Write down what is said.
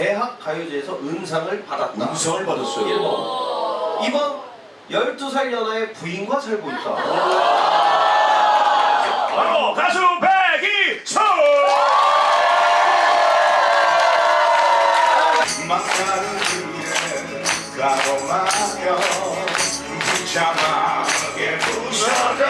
대학 가요제에서 은상을 받았다. 음성을 받았어요. 일본. 이번 12살 연하의 부인과 살고 있다. 바로 가수 백이소. 막가는 길에 가로막혀 비참하게 부서졌